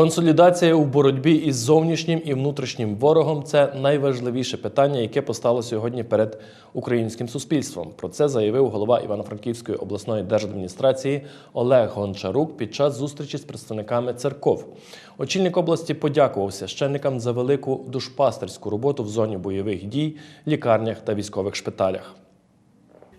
Консолідація у боротьбі із зовнішнім і внутрішнім ворогом це найважливіше питання, яке постало сьогодні перед українським суспільством. Про це заявив голова Івано-Франківської обласної держадміністрації Олег Гончарук під час зустрічі з представниками церков. Очільник області подякував священникам за велику душпастерську роботу в зоні бойових дій, лікарнях та військових шпиталях.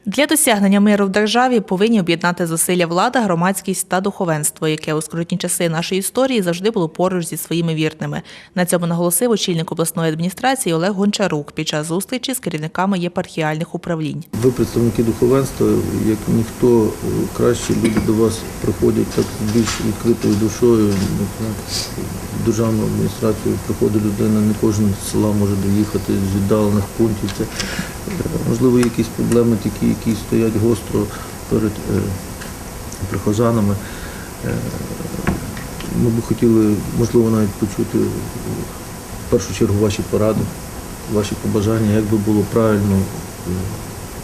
Для досягнення миру в державі повинні об'єднати зусилля влада, громадськість та духовенство, яке у скрутні часи нашої історії завжди було поруч зі своїми вірними. На цьому наголосив очільник обласної адміністрації Олег Гончарук під час зустрічі з керівниками єпархіальних управлінь. Ви представники духовенства, як ніхто е, краще люди до вас приходять так більш відкритою душою. Державну адміністрацію приходить людина, не кожен з села може доїхати з віддалених пунктів. Це можливо якісь проблеми такі, які стоять гостро перед е, прихожанами. Е, Ми б хотіли, можливо, навіть почути в першу чергу ваші поради, ваші побажання, як би було правильно е,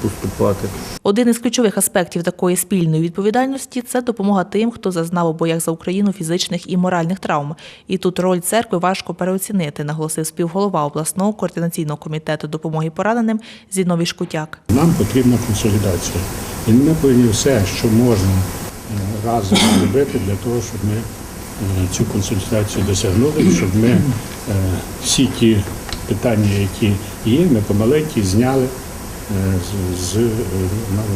поступати. Один із ключових аспектів такої спільної відповідальності це допомога тим, хто зазнав у боях за Україну фізичних і моральних травм. І тут роль церкви важко переоцінити, наголосив співголова обласного координаційного комітету допомоги пораненим Зіновій Шкутяк. Нам потрібна консолідація. І ми повинні все, що можна е, разом робити для того, щоб ми е, цю консолідацію досягнули, щоб ми е, всі ті питання, які є, ми помаленькі зняли з, з, е,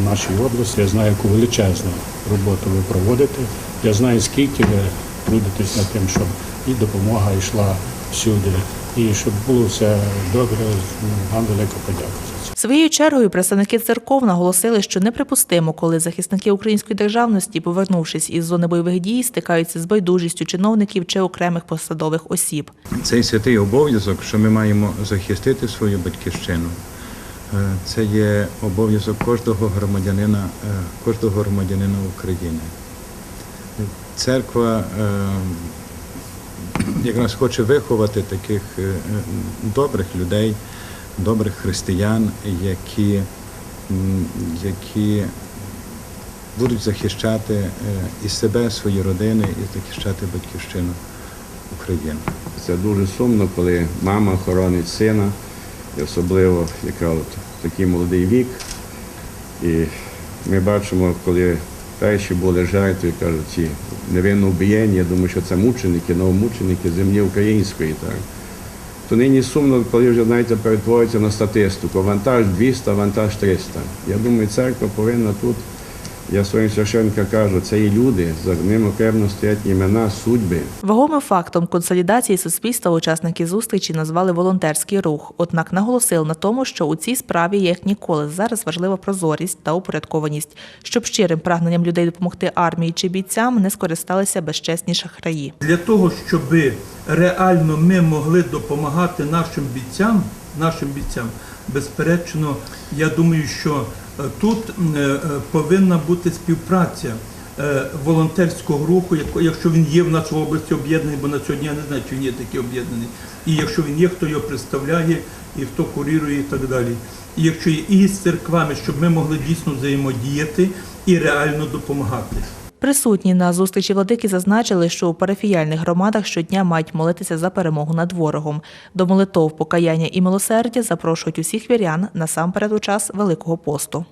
в нашій області. Я знаю, яку величезну роботу ви проводите. Я знаю, скільки ви трудитесь над тим, щоб і допомога йшла всюди, і щоб було все добре. Вам велика подяка за це. Своєю чергою представники церков наголосили, що неприпустимо, коли захисники української державності, повернувшись із зони бойових дій, стикаються з байдужістю чиновників чи окремих посадових осіб. Цей святий обов'язок, що ми маємо захистити свою батьківщину, е, це є обов'язок кожного громадянина, е, кожного громадянина України. Церква е, якраз хоче виховати таких е, е, добрих людей, добрих християн, які, які будуть захищати е, і себе, свої родини, і захищати батьківщину України. Це дуже сумно, коли мама хоронить сина, і особливо яка такий молодий вік. І ми бачимо, коли перші були жертви, кажуть, ці невинно вбієння, я думаю, що це мученики, новомученики землі української. Так. То нині сумно, коли вже знаєте, перетворюється на статистику. Вантаж 200, вантаж 300. Я думаю, церква повинна тут, я своїм священникам кажу, це і люди, за ними окремо стоять імена, судьби. Вагомим фактом консолідації суспільства учасники зустрічі назвали волонтерський рух. Однак наголосили на тому, що у цій справі як ніколи зараз важлива прозорість та упорядкованість, щоб щирим прагненням людей допомогти армії чи бійцям не скористалися безчесні шахраї. Для того, щоб реально ми могли допомагати нашим бійцям, нашим бійцям, безперечно, я думаю, що е, тут е, е, повинна бути співпраця волонтерського руху, якщо він є в нашій області об'єднаний, бо на сьогодні я не знаю, чи він є такий об'єднаний. І якщо він є, хто його представляє, і хто курірує, і так далі. І якщо є і з церквами, щоб ми могли дійсно взаємодіяти і реально допомагати. Присутні на зустрічі владики зазначили, що у парафіяльних громадах щодня мають молитися за перемогу над ворогом. До молитов, покаяння і милосердя запрошують усіх вірян насамперед у час Великого посту.